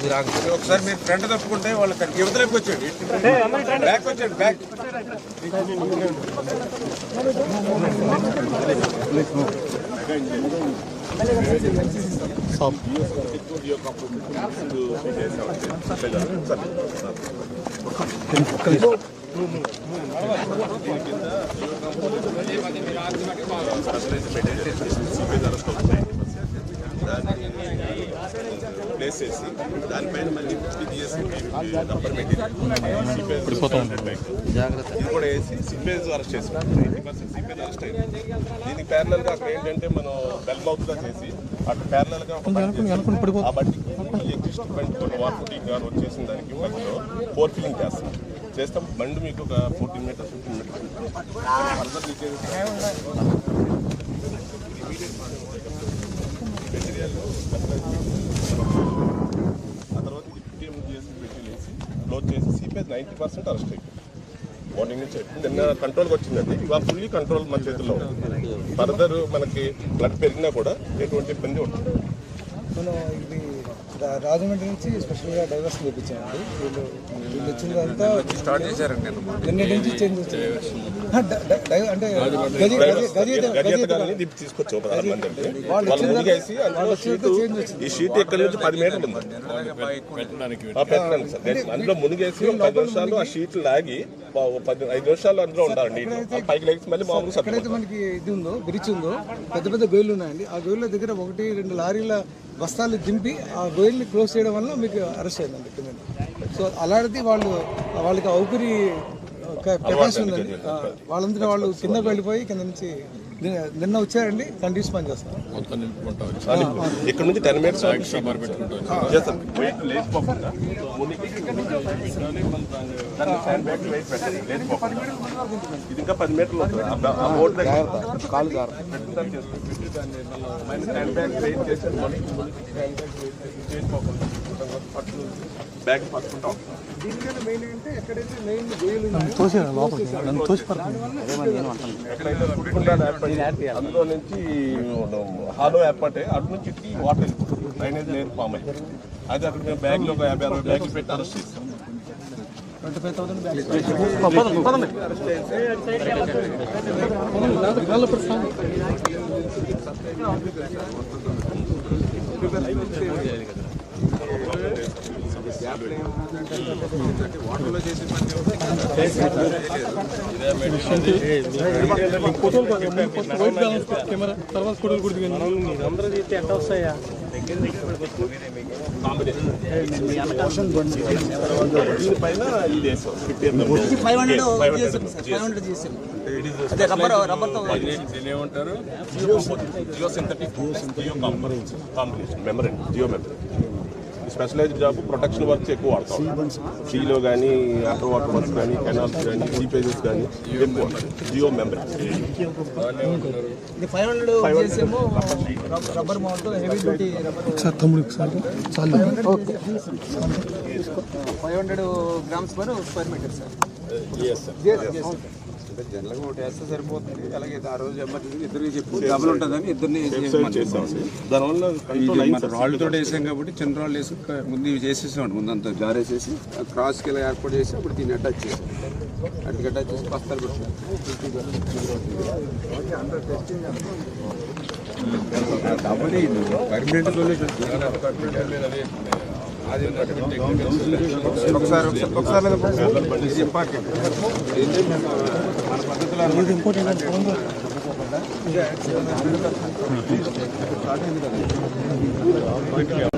మీరు ఒకసారి మీరు ఫ్రంట్ తప్పుకుంటే వాళ్ళ యువతలోకి వచ్చేయండి. బ్యాక్ వచ్చేయండి బ్యాక్ దాన్ని చేసి దానిపైన మళ్ళీ పిజిఎస్ నంబర్ మెటీరియల్ ఇది కూడా వేసి సిపేజ్ అరెస్ట్ చేసి నైంటీ పర్సెంట్ సిపేజ్ అరెస్ట్ అయింది దీనికి ప్యారలల్గా అక్కడ ఏంటంటే మనం బెల్ మౌత్గా చేసి అటు ప్యారలల్గా ఒక బండి చేసి, ఆ బండికి ఈ ఎగ్జిస్టింగ్ బండి కొన్ని వాటర్ ఫుటింగ్ గాను వచ్చేసిన దానికి మధ్యలో ఫోర్ ఫిల్లింగ్ చేస్తాం. చేస్తాం. బండి మీకు ఒక fourteen meters fifteen meters further ఆ తర్వాత ఇది పిటిఎం చేసి పెట్టి వేసి క్లోజ్ చేసి సిపిఎస్ నైంటీ పర్సెంట్ అరెస్ట్ అయిపోయింది మార్నింగ్ నుంచి నిన్న కంట్రోల్కి వచ్చిందండి. ఇవాళ ఫుల్లీ కంట్రోల్ మన చేతుల్లో ఉంది. ఫర్దర్ మనకి బ్లడ్ పెరిగినా కూడా ఎటువంటి ఇబ్బంది ఉంటుంది మనం ఇది రా- రాజమండ్రి నుంచి స్పెషల్గా డైవర్స్ చేయించామండి వీళ్ళు వీళ్ళు వచ్చిన తర్వాత స్టార్ట్ చేశారండి నేను నిన్నటి నుంచి చేంజ్ వచ్చింది అంటే పదహారు మంది అంటే షీటు ఈ షీట్ ఎక్కడి నుంచి పది మీటర్లు ఉంది. సార్. అందులో మునిగేసి పది నిమిషాలు ఆ షీట్ లాగి పది ఐదు నిమిషాలు అందులో ఉండాలి నీటిలో ఆ పైకి లేచి మళ్ళీ మామూలు ఎక్కడైతే మనకి ఇది ఉందో బ్రిడ్జ్ ఉందో పెద్ద పెద్ద గొయ్యలు ఉన్నాయండి. ఆ గొయ్యల దగ్గర ఒకటి రెండు లారీల బస్తాలు దింపి ఆ గొయ్యల్ని క్లోజ్ చేయడం వల్ల మీకు అరెస్ట్ అయిందండి సో అలాంటిది వాళ్ళు వాళ్ళకి ఔపిరి కెపాసిటీ ఉందండి. వాళ్ళందరూ వాళ్ళు కిందకు వెళ్ళిపోయి కింద నుంచి నిన్న- వచ్చారండి కంటిన్యూస్ పని చేస్తారు ఇక్కడ నుంచి టెన్ మినిట్స్ పెట్టాలి, లేచిపోకుండా. ఇది ఇంకా పది మీటర్లు కాలు బ్యాగ్ పట్టుకుంటాం. దీనికన్నా మెయిన్ అంటే ఎక్కడైతే మెయిన్ గొయ్యలు ఉన్నాయో ఎక్కడైతే అందులో నుంచి హాలో ఏర్పడే అటు నుంచి ఇటుకి వాటర్ వెళ్ళిపోతుంది. డ్రైనేజ్ లేదు ఫామ్ అయ్యింది అది అక్కడ మేము బ్యాగ్లో ఒక యాభై అరవై బ్యాగులు పెట్టి అరెస్ట్ చేస్తాం ట్వంటీ ఫైవ్ థౌసండ్ వాటర్లో చేసే పని దీనిపైన ఇది వేసాం ఫైవ్ హండ్రెడ్ ఫైవ్ హండ్రెడ్ దీని ఏమంటారు geo synthetic geo combination geo memory specialized job protection works ఎక్కువ వాడతాం సీలో కానీ అండర్ వాటర్ వర్క్స్ కానీ కెనాల్స్ కానీ సీపేజెస్ కానీ ఎక్కువ geo rubber five hundred grams per square meter sir. జనరల్గా ఒకటి వేస్తే సరిపోతుంది. అలాగే ఆ రోజు ఎమర్జెన్సీ ఇద్దరికి చెప్పు. డబుల్ ఉంటుందని ఇద్దరిని దానివల్ల రాళ్ళతో వేసాం కాబట్టి చిన్న రాళ్ళు వేసి ముందు ఇవి చేసేసాం ముందంతా జారేసేసి క్రాస్కి ఇలా ఏర్పాటు చేసి అప్పుడు దీన్ని అటాచ్ చేసాం అటుకి అటాచ్ చేసి బస్తాలు పెట్టాం డబుల్ ఇది పర్మనెంట్ సొల్యూషన్ ఒకసారి ఒకసారి ఇది ఇంపార్టెంట్. మన పద్ధతిలో ఇదే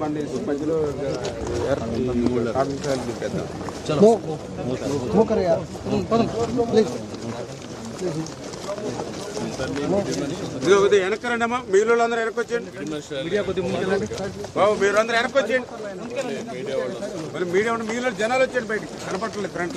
బండి వేసి మధ్యలో కాన్ఫిడెన్స్ పెట్టేద్దాం. మూకరయ్య. ఇదిగో కొద్దిగా వెనక్కి రండి అమ్మా మీలో అందరూ వెనక్కి వచ్చేయండి. బాబు మీరు అందరూ వెనక్కి వచ్చేయండి. మరి మీడియా ఉండి మీలో జనాలు వచ్చేయండి బయటికి. కనపట్టలేదు ఫ్రంట్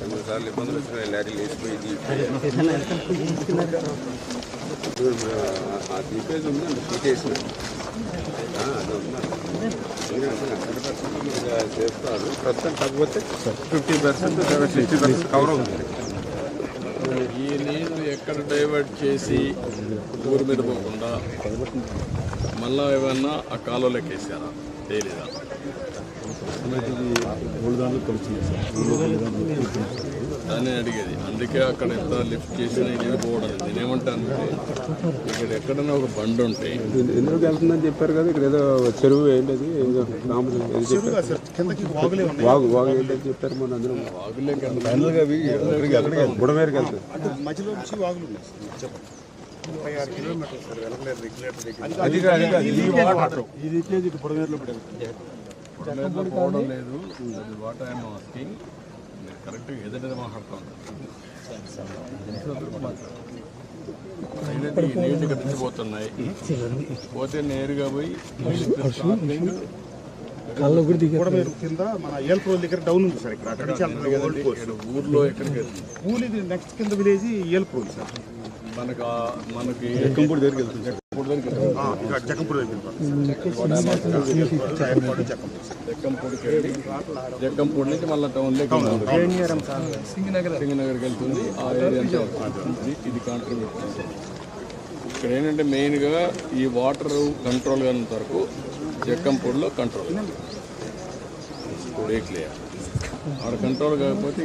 రెండు సార్లు ఇబ్బందులు వచ్చినాయి. లారీ లేచిపోయింది ఆ దీపేజ్ ఉంది అంత తీసేసిన. అది ఉంది. హండ్రెడ్ పర్సెంట్ చేస్తారు. ప్రస్తుతం కాకపోతే fifty percent sixty percent cover అవుతుంది. ఈ నీళ్ళు ఎక్కడ డైవర్ట్ చేసి ఊరి మీద పోకుండా మళ్ళా ఏమన్నా ఆ కాలువలోకి వేసారా తేలిదా దాన్ని అడిగేది. అందుకే అక్కడ ఎంత లిఫ్ట్ చేసినా ఇది పోవడం నేనేమంటానంటే ఇక్కడ ఎక్కడైనా ఒక బండి ఉంటే ఎందుకు వెళ్తుందని చెప్పారు కదా ఇక్కడ ఏదో చెరువు ఏంటది వాగు వాగు ఏంటని చెప్పారు మన అందరం. బుడమేరుకి వాగులు అది కాదు, అది కాదు. ఈ వాటర్. లేదు పోవడం లేదు. అది వాట్ ఐఎమ్ ఆస్కింగ్ మీరు కరెక్ట్గా ఎదుట నీళ్ళు పోతే నేరుగా పోయి బుడమేరు కింద మన ఏల్పూర్ దగ్గర డౌన్ ఉంది సార్ ఇక్కడ. అక్కడ నుంచి ఊర్లో ఎక్కడికి వెళ్తుంది ఊలి నెక్స్ట్ కింద విలేజ్ ఏల్పూర్ సార్. మనకు మనకి దగ్గరికి వెళ్తుంది జక్కంపూడి నుంచి మళ్ళీ టౌన్లోకి సింగనగర్కి వెళ్తుంది. ఆ ఏరియా అంతా ఇది కాంట్రిబ్యూట్ ఇక్కడ ఏంటంటే మెయిన్గా ఈ వాటర్ కంట్రోల్ కానంత వరకు జక్కంపూడిలో కంట్రోల్ క్లియర్ ఆడ కంట్రోల్ కాకపోతే.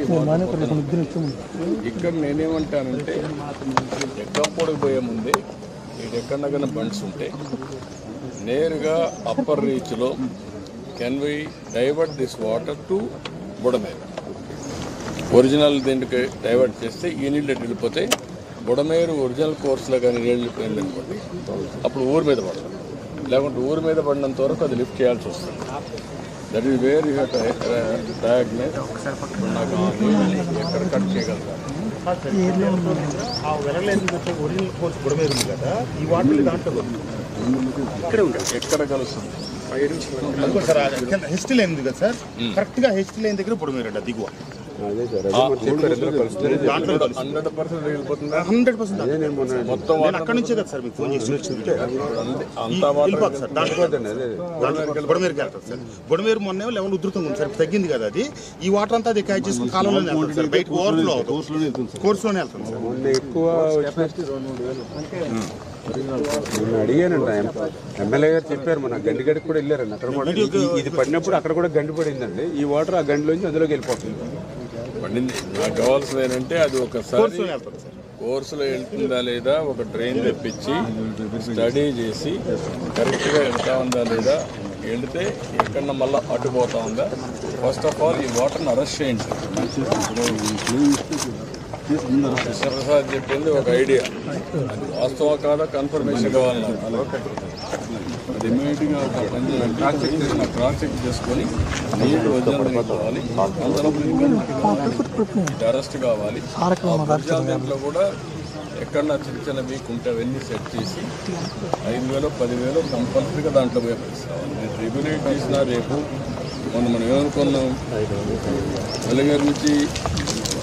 ఇక్కడ నేనేమంటానంటే జక్కంపూడికి పోయే ముందే ఈ ఎక్కడన్నా బండ్స్ ఉంటే నేరుగా upper రీచ్లో can we divert this water to Budameru original దీనికి డైవర్ట్ చేస్తే ఈ నీళ్ళు వెళ్ళిపోతే బుడమేరు ఒరిజినల్ కోర్సులో కానీ నీళ్ళు వెళ్ళిపోయింది అప్పుడు ఊరి మీద పడదు లేకుంటే ఊరి మీద పడినంత వరకు అది లిఫ్ట్ చేయాల్సి వస్తుంది. That is where you have diagnose నాకు ఎక్కడ కట్ చేయగలుగుతారు ఆ ఒరిజినల్ కోర్స్ ఉంది కదా ఈ వాటర్ దాంట్లో ఉంది. ఇక్కడే ఉంటుంది ఎక్కడ కలుస్తుంది అనుకో సార్ ఆ కింద హెస్ట్ లైన్ ఉంది కదా సార్. కరెక్ట్గా హెస్ట్ లైన్ దగ్గర బుడమేరు అండి దిగువ. హండ్రెడ్ పర్సెంట్ మొత్తం అక్కడ నుంచే కదా సార్ మీకు ఫోన్ చేసి సార్ బుడమేరుకి సార్. బుడమేరు మొన్న లెవెల్ ఉధృతంగా ఉంది సార్. తగ్గింది కదా అది. ఈ వాటర్ అంతా అది క్యాచ్ చేసుకుని కాలంలోనే వెళ్తుంది సార్. బయట ఓవర్ఫ్లో అవుతుంది కోర్సులోనే వెళ్తుంది సార్. మొన్న ఎక్కువ నేను అడిగానంట ఎమ్మెల్యే గారు చెప్పారు మన గండిగడికి కూడా వెళ్ళారండి. అక్కడ కూడా ఇది- ఇది పడినప్పుడు అక్కడ కూడా గండి పడిందండి. ఈ వాటర్ ఆ గండిలోంచి అందులోకి వెళ్ళిపోతుంది. పండింది. నాకు కావాల్సింది ఏంటంటే అది ఒకసారి కోర్సులో వెళ్తుందా లేదా ఒక ట్రైన్ తెప్పించి స్టడీ చేసి కరెక్ట్గా వెళ్తా ఉందా లేదా వెళితే ఎక్కడ మళ్ళీ అడ్డుపోతా ఉందా? ఫస్ట్ ఆఫ్ ఆల్ ఈ వాటర్ని అరెస్ట్ చేయండి. ప్రసాద్ చెప్పింది ఒక ఐడియా. అది వాస్తవం కాదా? కన్ఫర్మేషన్ కావాలి నాకు. అది ఇమీడియట్గా ఒక పని క్రాస్ చెక్ చేసుకొని నీళ్ళు వదిలి కావాలి. అరెస్ట్ కావాలి. దాంట్లో కూడా ఎక్కడన్నా చిన్న చిన్న వీక్ ఉంటే అవన్నీ సెట్ చేసి ఐదు వేలు పదివేలు కంపల్సరీగా దాంట్లో పోయి పరిస్థితి రావాలి. రెగ్యులేట్ చేసినా రేపు మొన్న మనం ఏమనుకున్నాం? వెలుగురు నుంచి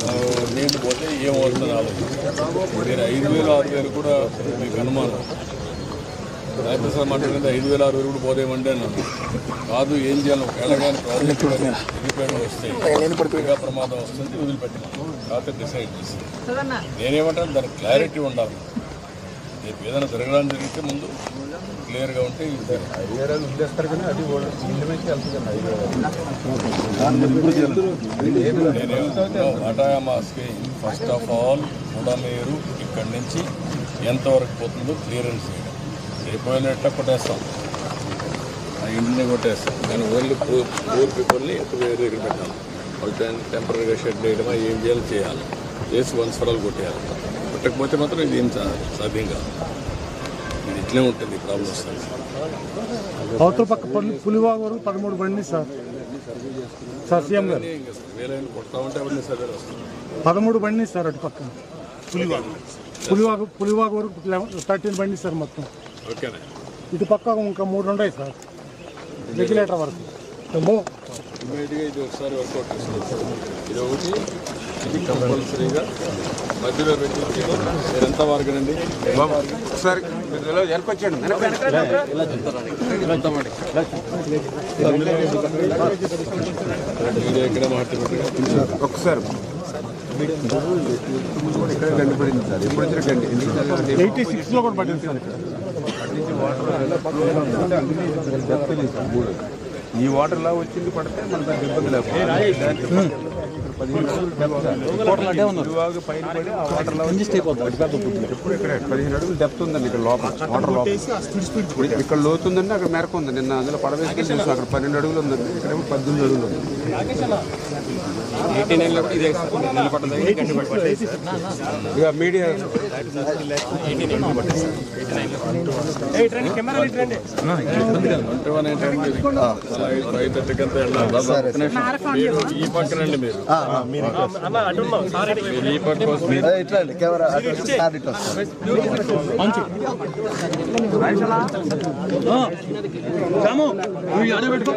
ఆ, నీళ్ళు పోతే ఏమవుతుందని ఆలోచించాం మీరు ఐదు వేలు ఆరు వేలు కూడా మీకు అనుమానం. రైతు సార్ మాట్లాడింది ఐదు వేల ఆరు వేలు కూడా పోదేమండి అన్నాను. కాదు ఏం చేయాలి? ఒకవేళ కానీ ప్రాజెక్ట్ రిపేర్ వస్తే ఇంకా ప్రమాదం వస్తుంది వదిలిపెట్టినాను కాకపోతే డిసైడ్ చేసి. నేనేమంటాను? దానికి క్లారిటీ ఉండాలి. రేపు ఏదైనా జరగడానికి జరిగితే ముందు క్లియర్గా ఉంటే ఇది జరగదు. ఐదు వేలు వదిలేస్తారు కానీ అది కూడా ఇల్లు నుంచి వెళ్తుంది ఐదు వేలు నేనేమంటున్నా what I'm asking first of all Budameru ఇక్కడి నుంచి ఎంతవరకు పోతుందో క్లియరెన్స్ చేయడం. రేపు కొట్టేస్తాం. ఆ ఇంటిని కొట్టేస్తాం. కానీ ఓన్లీ పూర్ పూర్ పీపుల్ని ఎక్కువ వేరే దగ్గర పెట్టాలి. వాళ్ళు టెంపరీగా షెడ్ వేయడమా ఏం చేయాలో చేయాలి. చేసి వన్స్ ఫర్ ఆల్ కొట్టేయాలి. కొట్టకపోతే మాత్రం ఇది ఏం సాధ్యం కాదు. ఇది ఇట్లే ఉంటుంది ప్రాబ్లం వస్తుంది. అవతల పక్క పులి పులివాగ వరకు పదమూడు బండి సార్. సార్ సీఎం గారు. పదమూడు బండి సార్ అటు పక్క. పులివాగ. పులివాగ పులివాగ వరకు థర్టీన్ బండి సార్ మొత్తం. ఇటు పక్క ఇంకా మూడు ఉన్నాయి సార్. రెగ్యులేటర్ వరకు. ఇది ఒకసారి వర్కౌట్ ఇది ఒకటి. ఇది కంపల్సరీగా మధ్యలో పెట్టించి మీరంతా వారగనండి బాబు ఒకసారి మీరు ఇలా వెనకొచ్చేయండి వెనక మీడియా ఇక్కడ మాట్లాడుకుంటున్నారు ఒక్కసారి ఇక్కడ గండి పడింది సార్ ఎప్పుడు వచ్చిన గండి ఎందుకంటే ఎయిటీ సిక్స్లో కూడా పట్టింది సార్ ఈ వాటర్ లా వచ్చింది పడితే మనకు అంత ఇబ్బంది లేకపోతే. పైన పడి ఆ ఎప్పుడు ఇక్కడ పదిహేను అడుగులు డెప్త్ ఉందండి ఇక్కడ లోపల వాటర్ లోపల ఇక్కడ లోతు ఉందండి అక్కడ మేరకు ఉంది నిన్న అందులో పడవేసుకుని చూసాం అక్కడ పన్నెండు అడుగులు ఉందండి ఇక్కడ పద్దెనిమిది అడుగులు ఉంది ఇక మీడియా ఈ పక్కనండి మీరు మీరు ఈ నువ్వు ఆడ పెట్టుకో